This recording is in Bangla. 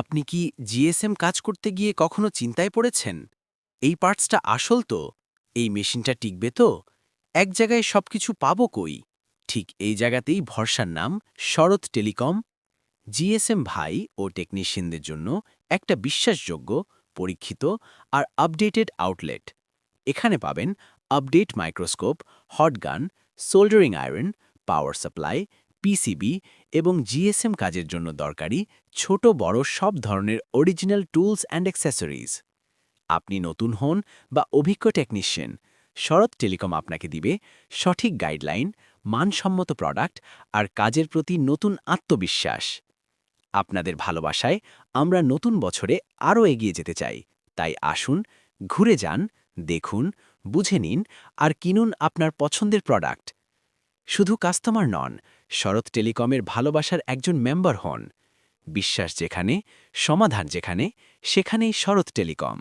আপনি কি জিএসএম কাজ করতে গিয়ে কখনো চিন্তায় পড়েছেন? এই পার্টসটা আসল তো? এই মেশিনটা টিকবে তো? এক জায়গায় সবকিছু পাবো কই? ঠিক এই জায়গাতেই ভরসার নাম শরৎ টেলিকম। জিএসএম ভাই ও টেকনিশিয়ানদের জন্য একটা বিশ্বাসযোগ্য, পরীক্ষিত আর আপডেটেড আউটলেট। এখানে পাবেন update microscope, hot gun, soldering iron, power supply PCB এবং জিএসএম কাজের জন্য দরকারি ছোট বড় সব ধরনের অরিজিনাল টুলস অ্যান্ড অ্যাক্সেসরিজ আপনি নতুন হন বা অভিজ্ঞ টেকনিশিয়ান শরৎ টেলিকম আপনাকে দিবে সঠিক গাইডলাইন মানসম্মত প্রোডাক্ট আর কাজের প্রতি নতুন আত্মবিশ্বাস। আপনাদের ভালোবাসায় আমরা নতুন বছরে আরও এগিয়ে যেতে চাই। তাই আসুন, ঘুরে যান, দেখুন, বুঝে নিন আর কিনুন আপনার পছন্দের প্রোডাক্ট শুধু কাস্টমার নন, শরৎ টেলিকমের ভালোবাসার একজন মেম্বার হন। বিশ্বাস যেখানে, সমাধান যেখানে, সেখানেই শরৎ টেলিকম।